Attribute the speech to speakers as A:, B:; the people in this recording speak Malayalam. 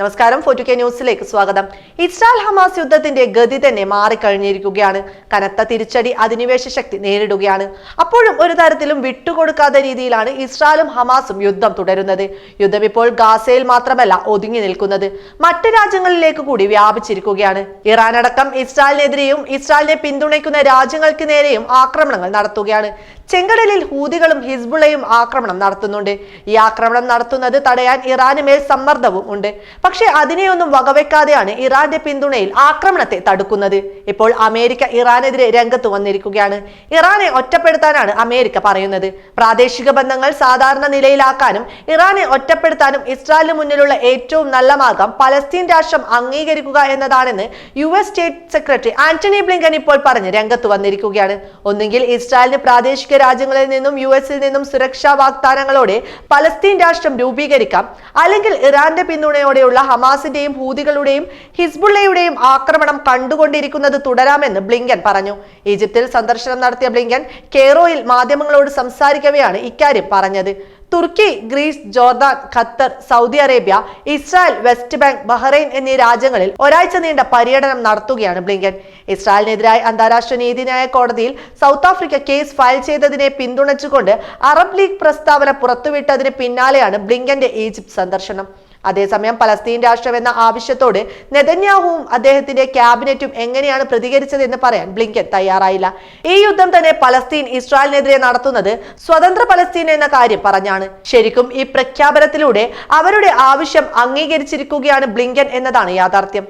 A: നമസ്കാരം ഫോർട്ടു കെ ന്യൂസിലേക്ക് സ്വാഗതം. ഇസ്രായേൽ ഹമാസ് യുദ്ധത്തിന്റെ ഗതി തന്നെ മാറിക്കഴിഞ്ഞിരിക്കുകയാണ്. കനത്ത തിരിച്ചടി അധിനിവേശ ശക്തി നേരിടുകയാണ്. അപ്പോഴും ഒരു തരത്തിലും വിട്ടുകൊടുക്കാത്ത രീതിയിലാണ് ഇസ്രായേലും ഹമാസും യുദ്ധം തുടരുന്നത്. യുദ്ധം ഇപ്പോൾ ഗാസയിൽ മാത്രമല്ല ഒതുങ്ങി നിൽക്കുന്നത്. മറ്റ് രാജ്യങ്ങളിലേക്ക് കൂടി വ്യാപിച്ചിരിക്കുകയാണ്. ഇറാൻ അടക്കം ഇസ്രായേലിനെതിരെയും ഇസ്രായേലിനെ പിന്തുണയ്ക്കുന്ന രാജ്യങ്ങൾക്ക് നേരെയും ആക്രമണങ്ങൾ നടത്തുകയാണ്. ചെങ്കടലിൽ ഹൂതികളും ഹിസ്ബുളയും ആക്രമണം നടത്തുന്നുണ്ട്. ഈ ആക്രമണം നടത്തുന്നത് തടയാൻ ഇറാന് മേൽ സമ്മർദ്ദവും ഉണ്ട്. പക്ഷേ അതിനെയൊന്നും വകവെക്കാതെയാണ് ഇറാന്റെ പിന്തുണയിൽ ആക്രമണത്തെ തടുക്കുന്നത്. ഇപ്പോൾ അമേരിക്ക ഇറാനെതിരെ രംഗത്ത് വന്നിരിക്കുകയാണ്. ഇറാനെ ഒറ്റപ്പെടുത്താനാണ് അമേരിക്ക പറയുന്നത്. പ്രാദേശിക ബന്ധങ്ങൾ സാധാരണ നിലയിലാക്കാനും ഇറാനെ ഒറ്റപ്പെടുത്താനും ഇസ്രായേലിന് മുന്നിലുള്ള ഏറ്റവും നല്ല മാർഗം പലസ്തീൻ രാഷ്ട്രം അംഗീകരിക്കുക എന്നതാണെന്ന് U S state secretary Antony Blinken ഇപ്പോൾ പറഞ്ഞ് രംഗത്ത് വന്നിരിക്കുകയാണ്. ഒന്നുകിൽ ഇസ്രായേലിന് പ്രാദേശിക രാജ്യങ്ങളിൽ നിന്നും യു എസിൽ നിന്നും സുരക്ഷാ വാഗ്ദാനങ്ങളോടെ പലസ്തീൻ രാഷ്ട്രം രൂപീകരിക്കാം. അല്ലെങ്കിൽ ഇറാന്റെ പിന്തുണയോടെയുള്ള ഹമാസിന്റെയും ഹൂതികളുടെയും ഹിസ്ബുള്ളയുടെയും ആക്രമണം കണ്ടുകൊണ്ടിരിക്കുന്നത് തുടരാമെന്ന് ബ്ലിങ്കൻ പറഞ്ഞു. ഈജിപ്തിൽ സന്ദർശനം നടത്തിയ ബ്ലിങ്കൻ കേറോയിൽ മാധ്യമങ്ങളോട് സംസാരിക്കവെയാണ് ഇക്കാര്യം പറഞ്ഞത്. Turkey Greece Jordan Qatar Saudi Arabia Israel West Bank Bahrain എന്നീ രാജ്യങ്ങളിൽ ഒരാഴ്ച നീണ്ട പര്യടനം നടത്തുകയാണ് ബ്ലിങ്കൻ. ഇസ്രായേലിനെതിരായി അന്താരാഷ്ട്ര നീതിന്യായ കോടതിയിൽ സൗത്ത് ആഫ്രിക്ക കേസ് ഫയൽ ചെയ്തതിനെ പിന്തുണച്ചുകൊണ്ട് അറബ് ലീഗ് പ്രസ്താവന പുറത്തുവിട്ടതിന് പിന്നാലെയാണ് ബ്ലിങ്കന്റെ ഈജിപ്ത് സന്ദർശനം. അതേസമയം പലസ്തീൻ രാഷ്ട്രം എന്ന ആവശ്യത്തോട് നെതന്യാഹുവും അദ്ദേഹത്തിന്റെ ക്യാബിനറ്റും എങ്ങനെയാണ് പ്രതികരിച്ചതെന്ന് പറയാൻ ബ്ലിങ്കൻ തയ്യാറായില്ല. ഈ യുദ്ധം തന്നെ പലസ്തീൻ ഇസ്രായേലിനെതിരെ നടത്തുന്നത് സ്വതന്ത്ര പലസ്തീൻ എന്ന കാര്യം പറഞ്ഞാണ്. ശരിക്കും ഈ പ്രഖ്യാപനത്തിലൂടെ അവരുടെ ആവശ്യം അംഗീകരിച്ചിരിക്കുകയാണ് ബ്ലിങ്കൻ എന്നതാണ് യാഥാർത്ഥ്യം.